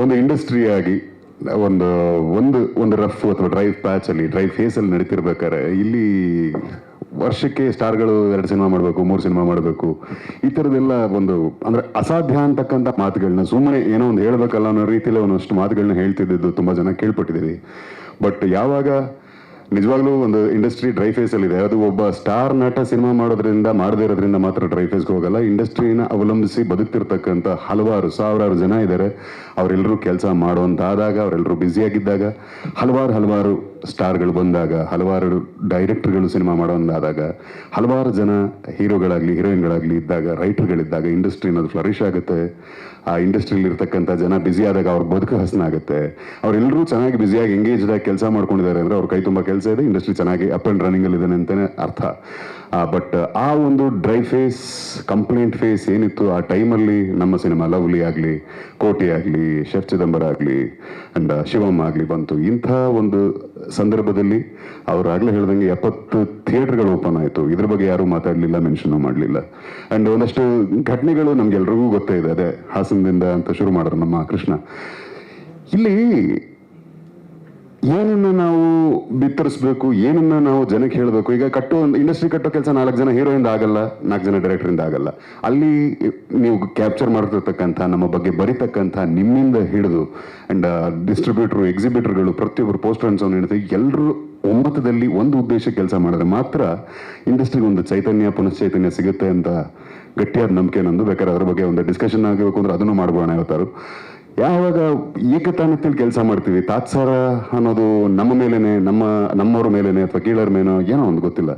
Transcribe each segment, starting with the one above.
ಒಂದು ಇಂಡಸ್ಟ್ರಿ ಆಗಿ, ಒಂದು ಒಂದು ಒಂದು ರಫ್ ಅಥವಾ ಡ್ರೈವ್ ಪ್ಯಾಚ್ ಅಲ್ಲಿ ಡ್ರೈವ್ ಫೇಸ್ ಅಲ್ಲಿ ನಡೀತಿರ್ಬೇಕಾದ್ರೆ, ಇಲ್ಲಿ ವರ್ಷಕ್ಕೆ ಸ್ಟಾರ್ಗಳು ಎರಡು ಸಿನಿಮಾ ಮಾಡಬೇಕು, ಮೂರು ಸಿನಿಮಾ ಮಾಡಬೇಕು. ಈ ಥರದ್ದೆಲ್ಲ ಒಂದು, ಅಂದ್ರೆ ಅಸಾಧ್ಯ ಅಂತಕ್ಕಂಥ ಮಾತುಗಳನ್ನ ಸುಮ್ಮನೆ ಏನೋ ಒಂದು ಹೇಳ್ಬೇಕಲ್ಲ ಅನ್ನೋ ರೀತಿಯಲ್ಲಿ ಒಂದಷ್ಟು ಮಾತುಗಳನ್ನ ಹೇಳ್ತಿದ್ದಿದ್ದು ತುಂಬಾ ಜನ ಕೇಳ್ಪಟ್ಟಿದ್ದೀವಿ ಬಟ್ ಯಾವಾಗ ನಿಜವಾಗ್ಲೂ ಒಂದು ಇಂಡಸ್ಟ್ರಿ ಡ್ರೈ ಫೇಸ್ ಅಲ್ಲಿ ಇದೆ. ಅದು ಒಬ್ಬ ಸ್ಟಾರ್ ನಟ ಸಿನಿಮಾ ಮಾಡೋದ್ರಿಂದ, ಮಾಡದೇ ಇರೋದ್ರಿಂದ ಮಾತ್ರ ಡ್ರೈ ಫೇಸ್ಗೆ ಹೋಗಲ್ಲ. ಇಂಡಸ್ಟ್ರಿನ ಅವಲಂಬಿಸಿ ಬದುಕ್ತಿರ್ತಕ್ಕಂಥ ಹಲವಾರು ಸಾವಿರಾರು ಜನ ಇದ್ದಾರೆ ಅವರೆಲ್ಲರೂ ಕೆಲಸ ಮಾಡುವಂತಾದಾಗ ಅವರೆಲ್ಲರೂ ಬ್ಯುಸಿಯಾಗಿದ್ದಾಗ ಹಲವಾರು ಹಲವಾರು ಸ್ಟಾರ್ಗಳು ಬಂದಾಗ, ಹಲವಾರು ಡೈರೆಕ್ಟರ್ಗಳು ಸಿನಿಮಾ ಮಾಡೋದಾದಾಗ, ಹಲವಾರು ಜನ ಹೀರೋಗಳಾಗಲಿ, ಹೀರೋಯಿನ್ಗಳಾಗಲಿ ಇದ್ದಾಗ, ರೈಟರ್ಗಳಿದ್ದಾಗ, ಇಂಡಸ್ಟ್ರಿ ಅನ್ನೋದು ಫ್ಲರಿಶ್ ಆಗುತ್ತೆ. ಆ ಇಂಡಸ್ಟ್ರಿಯಲ್ಲಿ ಇರ್ತಕ್ಕಂಥ ಜನ ಬ್ಯುಸಿ ಆದಾಗ ಅವ್ರ ಬದುಕು ಹಸನಾಗುತ್ತೆ ಅವರೆಲ್ಲರೂ ಚೆನ್ನಾಗಿ ಬ್ಯುಸಿಯಾಗಿ ಎಂಗೇಜ್ಡ್ ಆಗಿ ಕೆಲಸ ಮಾಡ್ಕೊಂಡಿದ್ದಾರೆ ಅಂದ್ರೆ ಅವ್ರ ಕೈ ತುಂಬ ಕೆಲಸ ಇದೆ, ಇಂಡಸ್ಟ್ರಿ ಚೆನ್ನಾಗಿ ಅಪ್ ಆ್ಯಂಡ್ ರನ್ನಿಂಗ್ ಅಲ್ಲಿ ಇದೆ ಅಂತಲೇ ಅರ್ಥ. ಬಟ್ ಆ ಒಂದು ಡ್ರೈ ಫೇಸ್ ಕಂಪ್ಲೇಂಟ್ ಫೇಸ್ ಏನಿತ್ತು, ಆ ಟೈಮಲ್ಲಿ ನಮ್ಮ ಸಿನಿಮಾ ಲವ್ಲಿ ಆಗಲಿ, ಕೋಟಿ ಆಗಲಿ, ಶೆಫ್ ಚಿದಂಬರ ಆಗಲಿ ಅಂಡ್ ಶಿವಮ್ಮ ಆಗಲಿ ಬಂತು. ಇಂಥ ಒಂದು ಸಂದರ್ಭದಲ್ಲಿ ಅವರು ಆಗಲೇ ಹೇಳ್ದಂಗೆ ಎಪ್ಪತ್ತು ಥಿಯೇಟರ್ಗಳು ಓಪನ್ ಆಯಿತು. ಇದ್ರ ಬಗ್ಗೆ ಯಾರೂ ಮಾತಾಡಲಿಲ್ಲ ಮೆನ್ಷನ್ ಮಾಡಲಿಲ್ಲ. ಅಂಡ್ ಒಂದಷ್ಟು ಘಟನೆಗಳು ನಮ್ಗೆಲ್ರಿಗೂ ಗೊತ್ತೇ ಇದೆ. ಅದೇ ಹಾಸನದಿಂದ ಅಂತ ಶುರು ಮಾಡಿದ್ರು ನಮ್ಮ ಕೃಷ್ಣ. ಇಲ್ಲಿ ಏನನ್ನ ನಾವು ಬಿತ್ತರಿಸ್ಬೇಕು, ಏನನ್ನ ನಾವು ಜನಕ್ಕೆ ಹೇಳಬೇಕು? ಈಗ ಕಟ್ಟೋ ಇಂಡಸ್ಟ್ರಿ ಕಟ್ಟೋ ಕೆಲಸ ನಾಲ್ಕು ಜನ ಹೀರೋಯಿಂದ ಆಗಲ್ಲ, ನಾಲ್ಕು ಜನ ಡೈರೆಕ್ಟರಿಂದ ಆಗಲ್ಲ. ಅಲ್ಲಿ ನೀವು ಕ್ಯಾಪ್ಚರ್ ಮಾಡ್ತಿರ್ತಕ್ಕಂಥ, ನಮ್ಮ ಬಗ್ಗೆ ಬರಿತಕ್ಕಂಥ, ನಿಮ್ಮಿಂದ ಹಿಡಿದು ಅಂಡ್ ಡಿಸ್ಟ್ರಿಬ್ಯೂಟರ್ ಎಕ್ಸಿಬಿಟರ್ಗಳು ಪ್ರತಿಯೊಬ್ಬರು ಪೋಸ್ಟರ್ ಅನ್ಸೋನ್ ಹಿಡಿದು ಎಲ್ಲರೂ ಒಮ್ಮತದಲ್ಲಿ ಒಂದು ಉದ್ದೇಶ ಕೆಲಸ ಮಾಡಿದ್ರೆ ಮಾತ್ರ ಇಂಡಸ್ಟ್ರಿಗೆ ಒಂದು ಚೈತನ್ಯ ಪುನಶ್ಚೈತನ್ಯ ಸಿಗುತ್ತೆ ಅಂತ ಗಟ್ಟಿಯಾದ ನಂಬಿಕೆ ನಂದು. ಬೇಕಾದ್ರೆ ಅದ್ರ ಬಗ್ಗೆ ಒಂದು ಡಿಸ್ಕಷನ್ ಆಗಬೇಕು ಅಂದ್ರೆ ಅದನ್ನು ಮಾಡ್ಬೋಣ ಇವತ್ತಾರು ಯಾವಾಗ ಏಕತಾನತೆಯಲ್ಲಿ ಕೆಲಸ ಮಾಡ್ತೀವಿ? ತಾತ್ಸಾರ ಅನ್ನೋದು ನಮ್ಮ ಮೇಲೇನೆ, ನಮ್ಮ, ನಮ್ಮವ್ರ ಮೇಲೇನೆ ಅಥವಾ ಕೀಳರ ಮೇನೋ ಏನೋ ಒಂದು ಗೊತ್ತಿಲ್ಲ.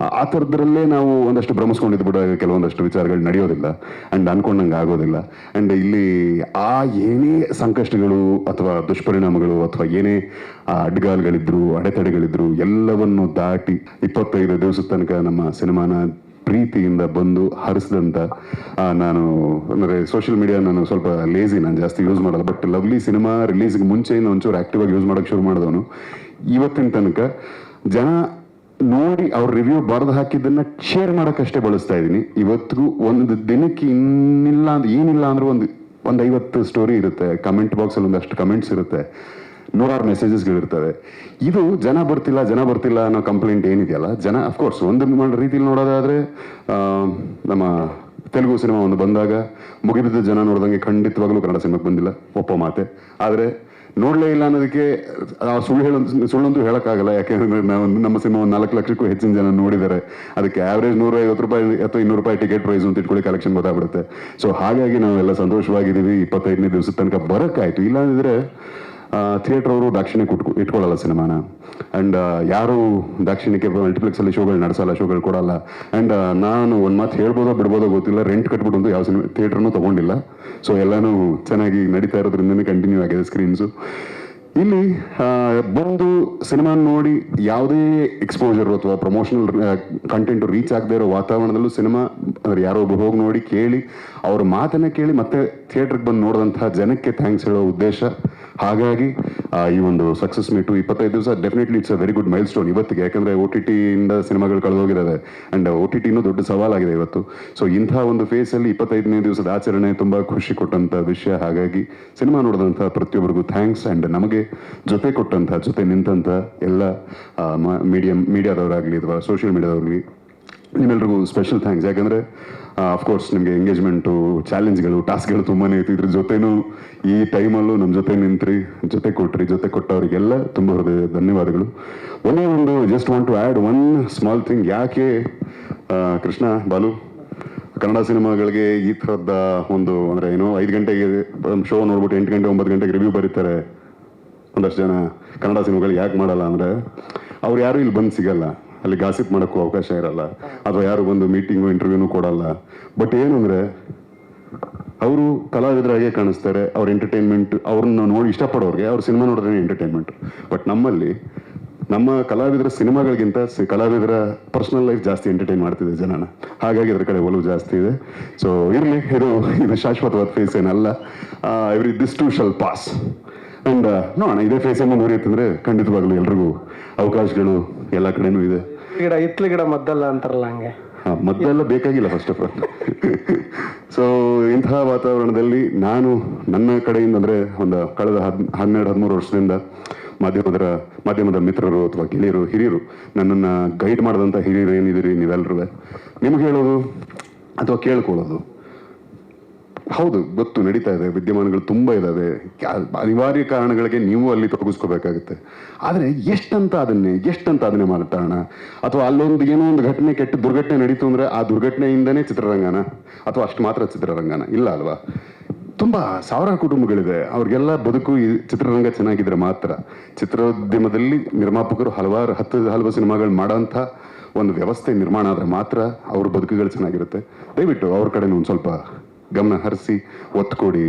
ಆ- ಥರದ್ರಲ್ಲೇ ನಾವು ಒಂದಷ್ಟು ಭ್ರಮಿಸ್ಕೊಂಡಿದ್ದು ಬಿಡ ಕೆಲವೊಂದಷ್ಟು ವಿಚಾರಗಳು ನಡೆಯೋದಿಲ್ಲ. ಅಂಡ್ ಅನ್ಕೊಂಡಂಗೆ ಆಗೋದಿಲ್ಲ. ಆ್ಯಂಡ್ ಇಲ್ಲಿ ಆ ಏನೇ ಸಂಕಷ್ಟಗಳು ಅಥವಾ ದುಷ್ಪರಿಣಾಮಗಳು ಅಥವಾ ಏನೇ, ಆ, ಅಡ್ಗಾಲ್ಗಳಿದ್ರು, ಅಡೆತಡೆಗಳಿದ್ರು, ಎಲ್ಲವನ್ನು ದಾಟಿ ಇಪ್ಪತ್ತೈದು ದಿವಸದ ತನಕ ನಮ್ಮ ಸಿನಿಮಾನ ಪ್ರೀತಿಯಿಂದ ಬಂದು ಹರಿಸಿದಂಥ ನಾನು, ಅಂದರೆ ಸೋಷಿಯಲ್ ಮೀಡಿಯಾ ನಾನು ಸ್ವಲ್ಪ ಲೇಸಿ ನಾನು ಜಾಸ್ತಿ ಯೂಸ್ ಮಾಡಲ್ಲ ಬಟ್ ಲವ್ಲಿ ಸಿನಿಮಾ ರಿಲೀಸ್ಗೆ ಮುಂಚೆಯಿಂದ ಒಂಚೂರು ಆಕ್ಟಿವ್ ಆಗಿ ಯೂಸ್ ಮಾಡೋಕ್ಕೆ ಶುರು ಮಾಡಿದವನು. ಇವತ್ತಿನ ತನಕ ಜನ ನೋಡಿ ಅವ್ರ ರಿವ್ಯೂ ಬರೆದು ಹಾಕಿದ್ದನ್ನು ಶೇರ್ ಮಾಡೋಕ್ಕಷ್ಟೇ ಬಳಸ್ತಾ ಇದ್ದೀನಿ. ಇವತ್ತಿಗೂ ಒಂದು ದಿನಕ್ಕೆ ಇನ್ನಿಲ್ಲ ಅಂದ್ರೆ ಏನಿಲ್ಲ ಅಂದ್ರೆ ಒಂದು ಒಂದು ಐವತ್ತು ಸ್ಟೋರಿ ಇರುತ್ತೆ. ಕಮೆಂಟ್ ಬಾಕ್ಸಲ್ಲಿ ಒಂದಷ್ಟು ಕಮೆಂಟ್ಸ್ ಇರುತ್ತೆ. ನೂರಾರು ಮೆಸೇಜಸ್ಗಳಿರ್ತವೆ ಇದು ಜನ ಬರ್ತಿಲ್ಲ ಜನ ಬರ್ತಿಲ್ಲ ಅನ್ನೋ ಕಂಪ್ಲೇಂಟ್ ಏನಿದೆಯಲ್ಲ? ಜನ ಅಫ್ಕೋರ್ಸ್ ಒಂದು ರೀತಿಯಲ್ಲಿ ನೋಡೋದಾದ್ರೆ ನಮ್ಮ ತೆಲುಗು ಸಿನಿಮಾ ಒಂದು ಬಂದಾಗ ಮುಗಿಬಿದ್ದ ಜನ ನೋಡ್ದಂಗೆ ಖಂಡಿತವಾಗ್ಲೂ ಕನ್ನಡ ಸಿನಿಮಾಗೆ ಬಂದಿಲ್ಲ, ಒಪ್ಪ ಮಾತೆ. ಆದರೆ ನೋಡಲೇ ಇಲ್ಲ ಅನ್ನೋದಕ್ಕೆ ಸುಳ್ಳು ಹೇಳ, ಸುಳ್ಳಂತೂ ಹೇಳಕ್ಕಾಗಲ್ಲ. ಯಾಕೆಂದ್ರೆ ನಾವು ನಮ್ಮ ಸಿನಿಮಾ ಒಂದು ನಾಲ್ಕು ಲಕ್ಷಕ್ಕೂ ಹೆಚ್ಚಿನ ಜನ ನೋಡಿದ್ದಾರೆ. ಅದಕ್ಕೆ ಆವ್ರೇಜ್ ನೂರ ಐವತ್ತು ರೂಪಾಯಿ, ಅಥವಾ ಇನ್ನೂರು ರೂಪಾಯಿ ಟಿಕೆಟ್ ಪ್ರೈಸ್ ಅಂತ ಇಟ್ಕೊಳ್ಳಿ ಕಲೆಕ್ಷನ್ ಗೊತ್ತಾಗ್ಬಿಡುತ್ತೆ. ಸೊ ಹಾಗಾಗಿ ನಾವೆಲ್ಲ ಸಂತೋಷವಾಗಿದ್ದೀವಿ. ಇಪ್ಪತ್ತೈದನೇ ದಿವಸದ ತನಕ ಬರೋಕ್ಕಾಯ್ತು. ಇಲ್ಲಾಂದಿದ್ರೆ ಥಿಯೇಟರ್ ಅವರು ದಾಕ್ಷಿಣ್ಯಕ್ಕೆ ಇಟ್ಕೊಳ್ಳಲ್ಲ ಸಿನಿಮಾನ. ಅಂಡ್ ಯಾರು ದಾಕ್ಷಿಣ್ಯಕ್ಕೆ ಮಲ್ಟಿಪ್ಲೆಕ್ಸಲ್ಲಿ ಶೋಗಳು ನಡೆಸಲ್ಲ, ಶೋಗಳು ಕೊಡಲ್ಲ. ಅಂಡ್ ನಾನು ಒಂದು ಮಾತು ಹೇಳ್ಬೋದೋ ಬಿಡ್ಬೋದೋ ಗೊತ್ತಿಲ್ಲ. ರೆಂಟ್ ಕಟ್ಬಿಟ್ಟು ಯಾವ ಸಿನಿಮಾ ಥಿಯೇಟರ್ನು ತಗೊಂಡಿಲ್ಲ. ಸೊ ಎಲ್ಲಾನು ಚೆನ್ನಾಗಿ ನಡೀತಾ ಇರೋದ್ರಿಂದನೇ ಕಂಟಿನ್ಯೂ ಆಗಿದೆ ಸ್ಕ್ರೀನ್ಸು ಇಲ್ಲಿ ಬಂದು ಸಿನಿಮಾ ನೋಡಿ ಯಾವುದೇ ಎಕ್ಸ್ಪೋಜರ್ ಅಥವಾ ಪ್ರಮೋಷನಲ್ ಕಂಟೆಂಟ್ ರೀಚ್ ಆಗದೇ ಇರೋ ವಾತಾವರಣದಲ್ಲೂ ಸಿನಿಮಾ ಅಂದರೆ ಯಾರೋ ಒಬ್ರು ಹೋಗಿ ನೋಡಿ ಕೇಳಿ, ಅವ್ರ ಮಾತನ್ನ ಕೇಳಿ ಮತ್ತೆ ಥಿಯೇಟ್ರಿಗೆ ಬಂದು ನೋಡಿದಂತಹ ಜನಕ್ಕೆ ಥ್ಯಾಂಕ್ಸ್ ಹೇಳೋ ಉದ್ದೇಶ. ಹಾಗಾಗಿ ಈ ಒಂದು ಸಕ್ಸಸ್ ಮೀಟು ಇಪ್ಪತ್ತೈದು ದಿವಸ definitely it's a very good milestone ಇವತ್ತಿಗೆ. ಯಾಕಂದ್ರೆ ಓ ಟಿ ಟಿಯಿಂದ ಸಿನಿಮಾಗಳು ಕಳೆದೋಗಿದ್ದಾವೆ ಅಂಡ್ ಓ ಟಿ ಟಿನೂ ದೊಡ್ಡ ಸವಾಲಾಗಿದೆ ಇವತ್ತು. ಸೊ ಇಂಥ ಒಂದು ಫೇಸ್ ಅಲ್ಲಿ ಇಪ್ಪತ್ತೈದನೇ ದಿವಸದ ಆಚರಣೆ ತುಂಬಾ ಖುಷಿ ಕೊಟ್ಟಂತ ವಿಷಯ. ಹಾಗಾಗಿ, ಸಿನಿಮಾ ನೋಡಿದಂಥ ಪ್ರತಿಯೊಬ್ಬರಿಗೂ ಥ್ಯಾಂಕ್ಸ್ ಅಂಡ್ ನಮಗೆ ಜೊತೆ ಕೊಟ್ಟಂಥ, ಜೊತೆ ನಿಂತಂಥ ಎಲ್ಲ ಮೀಡಿಯಂ ಮೀಡಿಯಾದವರಾಗಲಿ ಅಥವಾ ಸೋಷಿಯಲ್ ಮೀಡಿಯಾದವ್ರಿಗೆ ನಿಮ್ಮೆಲ್ರಿಗೂ ಸ್ಪೆಷಲ್ ಥ್ಯಾಂಕ್ಸ್ ಯಾಕಂದ್ರೆ ಅಫ್ಕೋರ್ಸ್ ನಿಮಗೆ ಎಂಗೇಜ್ಮೆಂಟು ಚಾಲೆಂಜ್ಗಳು ಟಾಸ್ಕ್ಗಳು ತುಂಬಾ ಇತ್ತು. ಇದ್ರ ಜೊತೆನೂ ಈ ಟೈಮಲ್ಲೂ ನಮ್ಮ ಜೊತೆ ನಿಂತ್ರಿ, ಜೊತೆ ಕೊಟ್ರಿ, ಜೊತೆ ಕೊಟ್ಟವರಿಗೆಲ್ಲ ತುಂಬ ಹೃದಯ ಧನ್ಯವಾದಗಳು. ಒಂದೇ ಒಂದು just want to add one small thing ಯಾಕೆ ಕೃಷ್ಣ, ಬಾಲು, ಕನ್ನಡ ಸಿನಿಮಾಗಳಿಗೆ ಈ ಥರದ ಒಂದು, ಅಂದರೆ ಏನೋ ಐದು ಗಂಟೆಗೆ ಶೋ ನೋಡ್ಬಿಟ್ಟು ಎಂಟು ಗಂಟೆ, ಒಂಬತ್ತು ಗಂಟೆಗೆ ರಿವ್ಯೂ ಬರೀತಾರೆ ಒಂದಷ್ಟು ಜನ ಕನ್ನಡ ಸಿನಿಮಾಗಳು ಯಾಕೆ ಮಾಡಲ್ಲ ಅಂದರೆ, ಅವ್ರು ಯಾರು ಇಲ್ಲಿ ಬಂದು ಸಿಗಲ್ಲ. ಅಲ್ಲಿ ಗಾಸಿಪ್ ಮಾಡೋಕ್ಕೂ ಅವಕಾಶ ಇರಲ್ಲ. ಅಥವಾ ಯಾರು ಬಂದು ಮೀಟಿಂಗು ಇಂಟರ್ವ್ಯೂನು ಕೊಡಲ್ಲ. ಬಟ್ ಏನು ಅಂದರೆ, ಅವರು ಕಲಾವಿದರಾಗೆ ಕಾಣಿಸ್ತಾರೆ, ಅವ್ರ ಎಂಟರ್ಟೈನ್ಮೆಂಟ್ ಅವ್ರನ್ನ ನೋಡಿ ಇಷ್ಟಪಡೋರಿಗೆ ಅವ್ರ ಸಿನಿಮಾ ನೋಡಿದ್ರೆ ಎಂಟರ್ಟೈನ್ಮೆಂಟ್ ಬಟ್ ನಮ್ಮಲ್ಲಿ, ನಮ್ಮ ಕಲಾವಿದರ ಸಿನಿಮಾಗಳಿಗಿಂತ ಕಲಾವಿದರ ಪರ್ಸನಲ್ ಲೈಫ್ ಜಾಸ್ತಿ ಎಂಟರ್ಟೈನ್ ಮಾಡ್ತಿದೆ ಜನನ. ಹಾಗಾಗಿ ಅದ್ರ ಕಡೆ ಒಲವು ಜಾಸ್ತಿ ಇದೆ. ಸೊ ಇರಲಿ, ಇದು ಇದು ಶಾಶ್ವತವಾದ ಫೇಸ್ ಏನಲ್ಲ. Every this too shall pass and ನೋಡೋಣ, ಇದೇ ಫೇಸ್ ಅನ್ನು ಮುಂದುವರಿಯುತ್ತಂದ್ರೆ ಖಂಡಿತವಾಗ್ಲೂ ಎಲ್ರಿಗೂ ಅವಕಾಶಗಳು ಎಲ್ಲ ಕಡೆನೂ ಇದೆ. ಗಿಡ ಹಿತ್ಲು ಗಿಡ ಮದ್ದಲ್ಲ ಅಂತಾರಲ್ಲ ಹಂಗೆ. ಮದ್ದೆಲ್ಲ ಬೇಕಾಗಿಲ್ಲ ಫಸ್ಟ್ ಆಫ್ ಆಲ್ ಸೊ ಇಂತಹ ವಾತಾವರಣದಲ್ಲಿ ನಾನು ನನ್ನ ಕಡೆಯಿಂದ ಅಂದರೆ ಒಂದು ಕಳೆದ ಹದ್, ಹನ್ನೆರಡು, ಹದಿಮೂರು ವರ್ಷದಿಂದ ಮಾಧ್ಯಮದ ಮಾಧ್ಯಮದ ಮಿತ್ರರು ಅಥವಾ ಗೆಳೆಯರು, ಹಿರಿಯರು ನನ್ನನ್ನು ಗೈಡ್ ಮಾಡಿದಂಥ ಹಿರಿಯರು ಏನಿದ್ದೀರಿ ನೀವೆಲ್ಲರೂ ನಿಮ್ಗೆ ಹೇಳೋದು ಅಥವಾ ಕೇಳ್ಕೊಳ್ಳೋದು? ಹೌದು, ಗೊತ್ತು, ನಡೀತಾ ಇದೆ. ವಿದ್ಯಮಾನಗಳು ತುಂಬ ಇದ್ದಾವೆ ಅನಿವಾರ್ಯ ಕಾರಣಗಳಿಗೆ ನೀವು ಅಲ್ಲಿ ತೊಡಗಿಸ್ಕೋಬೇಕಾಗುತ್ತೆ. ಆದರೆ ಎಷ್ಟಂತ ಅದನ್ನೇ ಎಷ್ಟಂತ ಅದನ್ನೇ ಮಾತಾಡೋಣ ಅಥವಾ ಅಲ್ಲೊಂದು ಏನೋ ಒಂದು ಘಟನೆ ಕೆಟ್ಟ ದುರ್ಘಟನೆ ನಡೀತು ಅಂದ್ರೆ ಆ ದುರ್ಘಟನೆಯಿಂದನೇ ಚಿತ್ರರಂಗನ? ಅಥವಾ ಅಷ್ಟು ಮಾತ್ರ ಚಿತ್ರರಂಗನ? ಇಲ್ಲ ಅಲ್ವಾ? ತುಂಬ ಸಾವಿರಾರು ಕುಟುಂಬಗಳಿದೆ ಅವ್ರಿಗೆಲ್ಲ ಬದುಕು ಈ ಚಿತ್ರರಂಗ ಚೆನ್ನಾಗಿದ್ರೆ ಮಾತ್ರ. ಚಿತ್ರೋದ್ಯಮದಲ್ಲಿ ನಿರ್ಮಾಪಕರು ಹಲವಾರು ಹತ್ತು, ಹಲವು ಸಿನಿಮಾಗಳು ಮಾಡೋಂಥ ಒಂದು ವ್ಯವಸ್ಥೆ ನಿರ್ಮಾಣ ಆದರೆ ಮಾತ್ರ ಅವ್ರ ಬದುಕುಗಳು ಚೆನ್ನಾಗಿರುತ್ತೆ. ದಯವಿಟ್ಟು ಅವ್ರ ಕಡೆ ಒಂದು ಸ್ವಲ್ಪ ಗಮನ ಹರಿಸಿ ಒತ್ತು ಕೊಡಿ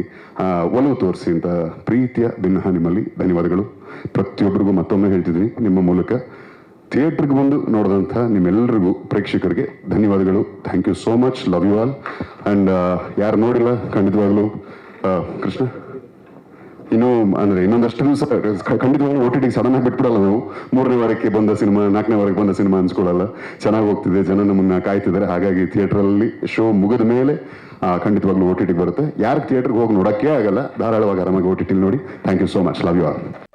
ಒಲವು ತೋರಿಸಿ ಅಂತ ಪ್ರೀತಿಯ ಭಿನ್ನ ನಿಮ್ಮಲ್ಲಿ. ಧನ್ಯವಾದಗಳು. ಪ್ರತಿಯೊಬ್ಬರಿಗೂ ಮತ್ತೊಮ್ಮೆ ಹೇಳ್ತಿದ್ದೀನಿ, ನಿಮ್ಮ ಮೂಲಕ ಥಿಯೇಟ್ರಿಗೆ ಬಂದು ನೋಡಿದಂಥ ನಿಮ್ಮೆಲ್ಲರಿಗೂ ಪ್ರೇಕ್ಷಕರಿಗೆ ಧನ್ಯವಾದಗಳು. Thank you so much love you all and ಯಾರು ನೋಡಿಲ್ಲ, ಖಂಡಿತವಾಗಲೂ ಕೃಷ್ಣ? ಇನ್ನು, ಅಂದ್ರೆ ಇನ್ನೊಂದಷ್ಟು ದಿವಸ ಖಂಡಿತವಾಗ್ಲೂ ಓ ಟಿ ಟಿ ಸಡನ್ ಆಗಿ ಬಿಟ್ಬಿಡಲ್ಲ ನಾವು. ಮೂರನೇ ವಾರಕ್ಕೆ ಬಂದ ಸಿನಿಮಾ, ನಾಲ್ಕನೇ ವಾರಕ್ಕೆ ಬಂದ ಸಿನಿಮಾ ಅನ್ಸ್ಕೊಳ್ಳಲ್ಲ. ಚೆನ್ನಾಗಿ ಹೋಗ್ತಿದೆ ಜನ ನಮ್ಮನ್ನ ಕಾಯ್ತಿದ್ದಾರೆ. ಹಾಗಾಗಿ ಥಿಯೇಟ್ರಲ್ಲಿ ಶೋ ಮುಗಿದ ಮೇಲೆ ಖಂಡಿತವಾಗ್ಲೂ ಓ ಟಿ ಟಿಗೆ ಬರುತ್ತೆ. ಯಾರು ಥಿಯೇಟ್ರಿಗೆ ಹೋಗಿ ನೋಡೋಕ್ಕೆ ಆಗಲ್ಲ. ಧಾರಾಳವಾಗಿ ಆರಾಮಾಗಿ ಓ ಟಿ ಟಿಲಿ ನೋಡಿ. Thank you so much love you all